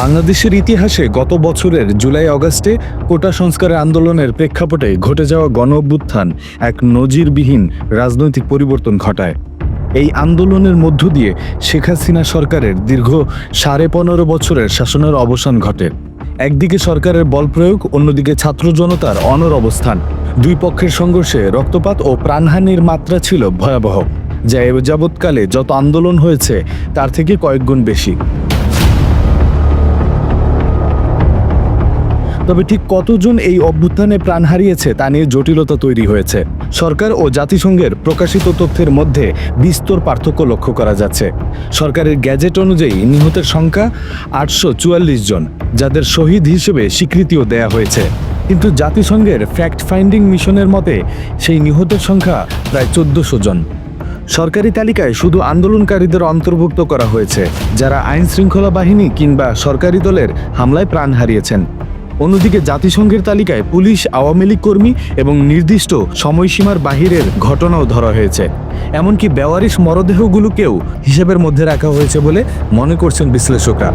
বাংলাদেশের ইতিহাসে গত বছরের জুলাই অগাস্টে কোটা সংস্কারের আন্দোলনের প্রেক্ষাপটে ঘটে যাওয়া গণ অভ্যুত্থান এক নজিরবিহীন রাজনৈতিক পরিবর্তন ঘটায়। এই আন্দোলনের মধ্য দিয়ে শেখ হাসিনা সরকারের দীর্ঘ সাড়ে পনেরো বছরের শাসনের অবসান ঘটে। একদিকে সরকারের বল প্রয়োগ, অন্যদিকে ছাত্র জনতার অনর অবস্থান। দুই পক্ষের সংঘর্ষে রক্তপাত ও প্রাণহানির মাত্রা ছিল ভয়াবহ। যা এ যাবৎকালে যত আন্দোলন হয়েছে, তার থেকে কয়েক গুণ বেশি। তবে ঠিক কতজন এই অভ্যুত্থানে প্রাণ হারিয়েছে তা নিয়ে জটিলতা তৈরি হয়েছে। সরকার ও জাতিসংঘের প্রকাশিত তথ্যের মধ্যে বিস্তর পার্থক্য লক্ষ্য করা যাচ্ছে। সরকারের গ্যাজেট অনুযায়ী নিহতের সংখ্যা আটশো চুয়াল্লিশ জন, যাদের শহীদ হিসেবে স্বীকৃতিও দেয়া হয়েছে। কিন্তু জাতিসংঘের ফ্যাক্ট ফাইন্ডিং মিশনের মতে, সেই নিহতের সংখ্যা প্রায় চোদ্দশো জন। সরকারি তালিকায় শুধু আন্দোলনকারীদের অন্তর্ভুক্ত করা হয়েছে, যারা আইন শৃঙ্খলা বাহিনী কিংবা সরকারি দলের হামলায় প্রাণ হারিয়েছেন। অন্যদিকে জাতিসংঘের তালিকায় পুলিশ, আওয়ামী লীগ কর্মী এবং নির্দিষ্ট সময়সীমার বাহিরের ঘটনাও ধরা হয়েছে। এমনকি বেওয়ারিশ মরদেহগুলোকেও হিসেবের মধ্যে রাখা হয়েছে বলে মনে করছেন বিশ্লেষকরা।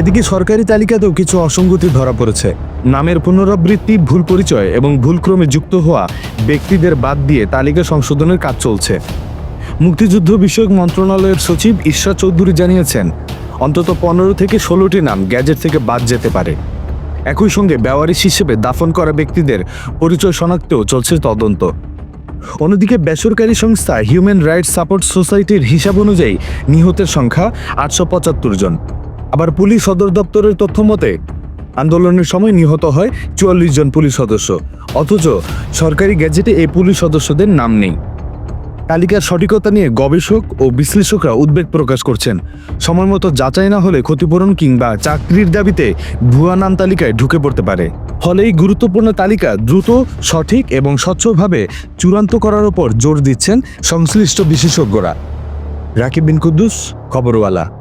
এদিকে সরকারি তালিকাতেও কিছু অসঙ্গতি ধরা পড়েছে। নামের পুনরাবৃত্তি, ভুল পরিচয় এবং ভুলক্রমে যুক্ত হওয়া ব্যক্তিদের বাদ দিয়ে তালিকা সংশোধনের কাজ চলছে। মুক্তিযুদ্ধ বিষয়ক মন্ত্রণালয়ের সচিব ঈশ্বর চৌধুরী জানিয়েছেন, অন্তত পনেরো থেকে ষোলোটি নাম গ্যাজেট থেকে বাদ যেতে পারে। একই সঙ্গে বেওয়ারিশ হিসেবে দাফন করা ব্যক্তিদের পরিচয় শনাক্তেও চলছে তদন্ত। অন্যদিকে বেসরকারি সংস্থা হিউম্যান রাইটস সাপোর্ট সোসাইটির হিসাব অনুযায়ী নিহতের সংখ্যা আটশো পঁচাত্তর জন। আবার পুলিশ সদর দপ্তরের তথ্য মতে, আন্দোলনের সময় নিহত হয় চুয়াল্লিশ জন পুলিশ সদস্য। অথচ সরকারি গ্যাজেটে এই পুলিশ সদস্যদের নাম নেই। তালিকার সঠিকতা নিয়ে গবেষক ও বিশ্লেষকরা উদ্বেগ প্রকাশ করছেন। সময়মতো যাচাই না হলে ক্ষতিপূরণ কিংবা চাকরির দাবিতে ভুয়া নাম তালিকায় ঢুকে পড়তে পারে। ফলে এই গুরুত্বপূর্ণ তালিকা দ্রুত, সঠিক এবং স্বচ্ছভাবে চূড়ান্ত করার ওপর জোর দিচ্ছেন সংশ্লিষ্ট বিশেষজ্ঞরা। রাকিব বিন কুদ্দুস, খবরওয়ালা।